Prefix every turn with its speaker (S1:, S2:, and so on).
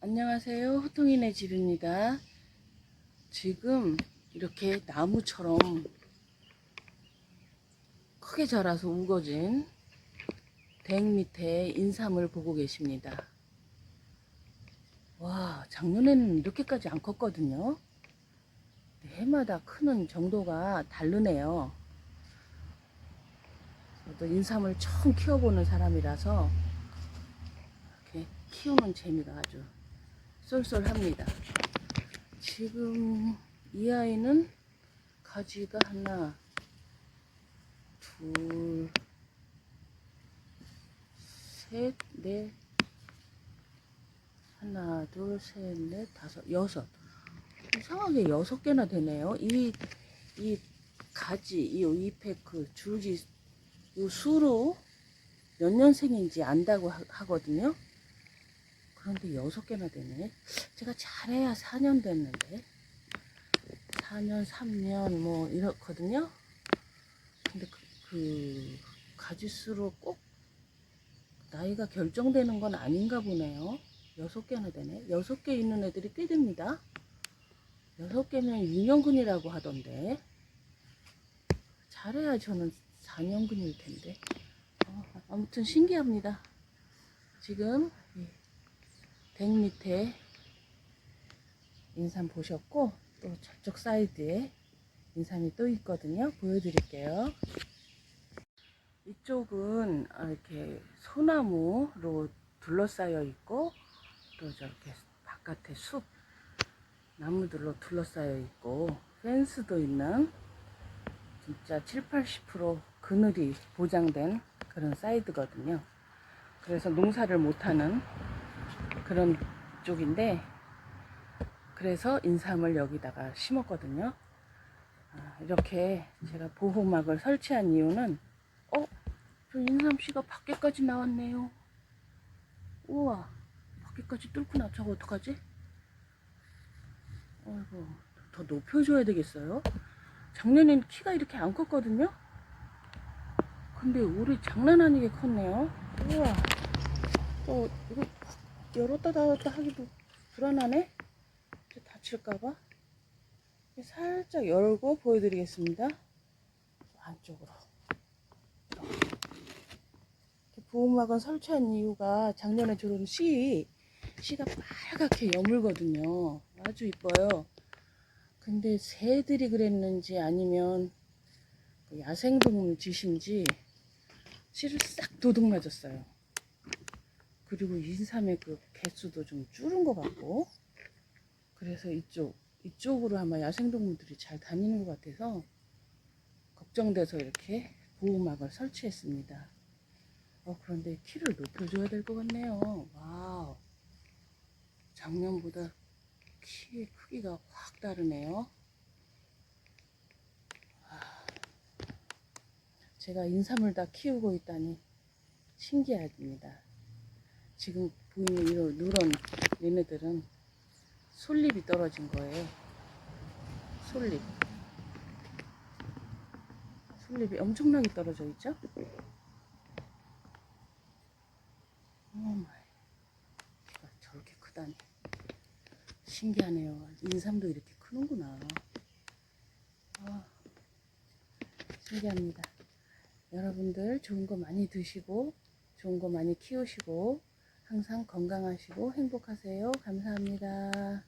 S1: 안녕하세요. 호통이네 집입니다. 지금 이렇게 나무처럼 크게 자라서 우거진 댁 밑에 인삼을 보고 계십니다. 와, 작년에는 이렇게까지 안 컸거든요. 해마다 크는 정도가 다르네요. 저도 인삼을 처음 키워보는 사람이라서 이렇게 키우는 재미가 아주 쏠쏠합니다. 지금 이 아이는 가지가 하나, 둘, 셋, 넷, 하나, 둘, 셋, 넷, 다섯, 여섯. 이상하게 여섯 개나 되네요. 이, 이 가지, 이그 줄기, 이 수로 몇 년생인지 안다고 하- 하거든요. 그런데 여섯 개나 되네. 제가 잘해야 4년 됐는데. 4년, 3년, 뭐, 이렇거든요. 근데 그, 그 가지수로 꼭 나이가 결정되는 건 아닌가 보네요. 여섯 개나 되네. 여섯 개 있는 애들이 꽤 됩니다. 여섯 개면 6년근이라고 하던데. 잘해야 저는 4년근일 텐데. 어, 아무튼 신기합니다. 지금 이댁 밑에 인삼 보셨고 또 저쪽 사이드에 인삼이 또 있거든요. 보여드릴게요. 이쪽은 아, 이렇게 소나무로 둘러싸여 있고 또 저렇게 바깥에 숲 나무들로 둘러싸여 있고 펜스도 있는 진짜 7, 80% 그늘이 보장된 그런 사이드거든요. 그래서 농사를 못하는 그런 쪽인데 그래서 인삼을 여기다가 심었거든요. 아, 이렇게 제가 보호막을 설치한 이유는 어? 저 인삼씨가 밖에까지 나왔네요. 우와 밖에까지 뚫구나. 저거 어떡하지? 아이고 더 높여줘야 되겠어요. 작년엔 키가 이렇게 안 컸거든요. 근데 올해 장난 아니게 컸네요. 우와 또 이거 열었다 닫았다 하기도 불안하네. 이제 다칠까봐. 살짝 열고 보여드리겠습니다. 안쪽으로. 보호막은 설치한 이유가 작년에 저런 씨, 씨가 빨갛게 여물거든요. 아주 이뻐요. 근데 새들이 그랬는지 아니면 그 야생동물 짓인지 씨를 싹 도둑 맞았어요. 그리고 인삼의 그 개수도 좀 줄은 것 같고 그래서 이쪽 이쪽으로 아마 야생동물들이 잘 다니는 것 같아서 걱정돼서 이렇게 보호막을 설치했습니다. 어, 그런데 키를 높여줘야 될 것 같네요. 와우. 작년보다 키의 크기가 확 다르네요. 아, 제가 인삼을 다 키우고 있다니 신기합니다. 지금 보이는 이런 누런 얘네들은 솔잎이 떨어진 거예요. 솔잎. 솔잎이 엄청나게 떨어져 있죠? 오마이. 키가 저렇게 크다니. 신기하네요. 인삼도 이렇게 크는구나. 아, 신기합니다. 여러분들 좋은 거 많이 드시고, 좋은 거 많이 키우시고, 항상 건강하시고 행복하세요. 감사합니다.